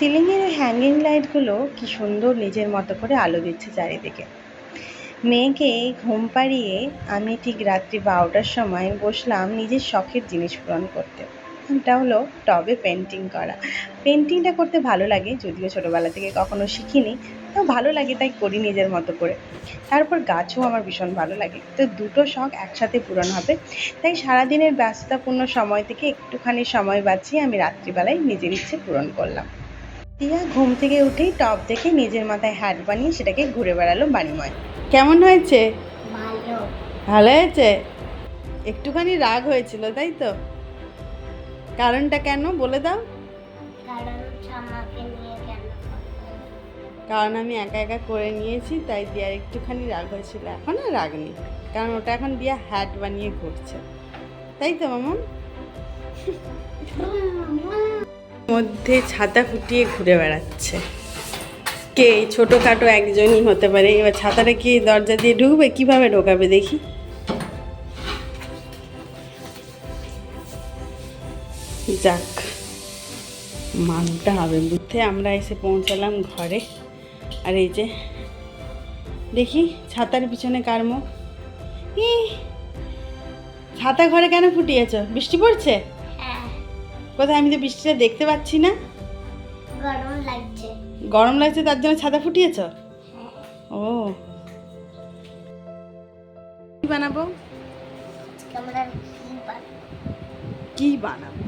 সিলিংয়ের হ্যাঙ্গিং লাইটগুলো কি সুন্দর নিজের মতো করে আলো দিচ্ছে চারিদিকে। মেয়েকে ঘুম পাড়িয়ে আমি ঠিক রাত্রি বারোটার সময় বসলাম নিজের শখের জিনিস পূরণ করতে। এটা হলো টবে পেন্টিং করা। পেন্টিংটা করতে ভালো লাগে, যদিও ছোটোবেলা থেকে কখনো শিখিনি, তো ভালো লাগে তাই করি নিজের মতো করে। তারপর গাছও আমার ভীষণ ভালো লাগে। তো দুটো শখ একসাথে পূরণ হবে। তাই সারাদিনের ব্যস্ততাপূর্ণ সময় থেকে একটুখানি সময় বাঁচিয়ে আমি রাত্রিবেলায় নিজের ইচ্ছে পূরণ করলাম। টিয়া ঘুম থেকে উঠেই টপ দেখে নিজের মাথায় হ্যাট বানিয়ে সেটাকে ঘুরে বেড়ালো বাড়িময় কেমন হয়েছে? ভালো। ভালো হয়েছে? একটুখানি রাগ হয়েছিল তাই তো? কারণটা কেন বলে দাও। কারণ আমি একা একা করে নিয়েছি তাই দিয়ার একটুখানি রাগ হয়েছিল। এখন আর রাগ নেই কারণ ওটা এখন দিয়া হ্যাট বানিয়ে ঘুরছে। তাই তো মামা। মধ্যে ছাতা ফুটিয়ে ঘুরে বেড়াচ্ছে। কে ছোটোখাটো একজনই হতে পারে? এবার ছাতাটা কি দরজা দিয়ে ঢুকবে? কীভাবে ঢোকাবে দেখি? যাক মানতে হবে বুঝতে। আমরা এসে পৌঁছালাম ঘরে। আর এই যে, দেখি ছাতার পিছনে কার মুখ? ছাতা ঘরে কেন ফুটিয়েছ? বৃষ্টি পড়ছে? কোথায় আমি তো বৃষ্টিটা দেখতে পাচ্ছি না? গরম লাগছে। গরম লাগছে তার জন্য ছাতা ফুটিয়েছ? হ্যাঁ। ও। কি বানাবো? আজকে কি বানাবো? কি বানাবো?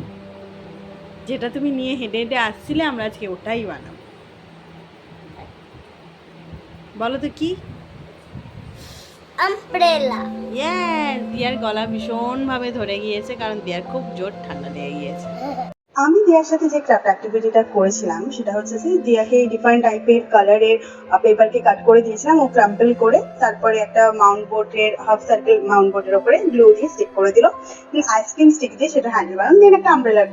যেটা তুমি নিয়ে হেঁটে হেঁটে আসছিলে আমরা আজকে ওটাই বানাবো। বলো তো কি? আমব্রেলা ইয়েস দিয়ার গলা ভীষণভাবে ধরে গিয়েছে কারণ দিয়ার খুব জোর ঠান্ডা লেগে গিয়েছে। আমি দিয়ার সাথে যে ক্রাফট অ্যাক্টিভিটিটা করেছিলাম সেটা হচ্ছে যে দিয়াকে ডিফারেন্ট টাইপের কালারের পেপারকে কাট করে দিয়েছিলাম। ও ক্রাম্পল করে তারপরে একটা মাউন্ট বোর্ডের হাফ সার্কেল মাউন্ট বোর্ডের ওপরে গ্লু দিয়ে স্টিক করে দিল। আইসক্রিম স্টিক দিয়ে সেটা হ্যান্ডেল বানানো দেন একটা আমব্রেলা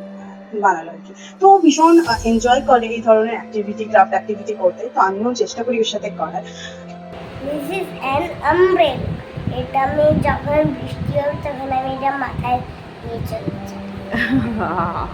বানালো আর কি। তো ও ভীষণ এনজয় করে এই ধরনের অ্যাক্টিভিটি ক্রাফট অ্যাক্টিভিটি করতে। তো আমিও চেষ্টা করি ওর সাথে করার। দিস ইজ অ্যান আমব্রেল এটা আমি যখন বৃষ্টি হবে তখন আমি এটা মাথায় নিয়ে চলে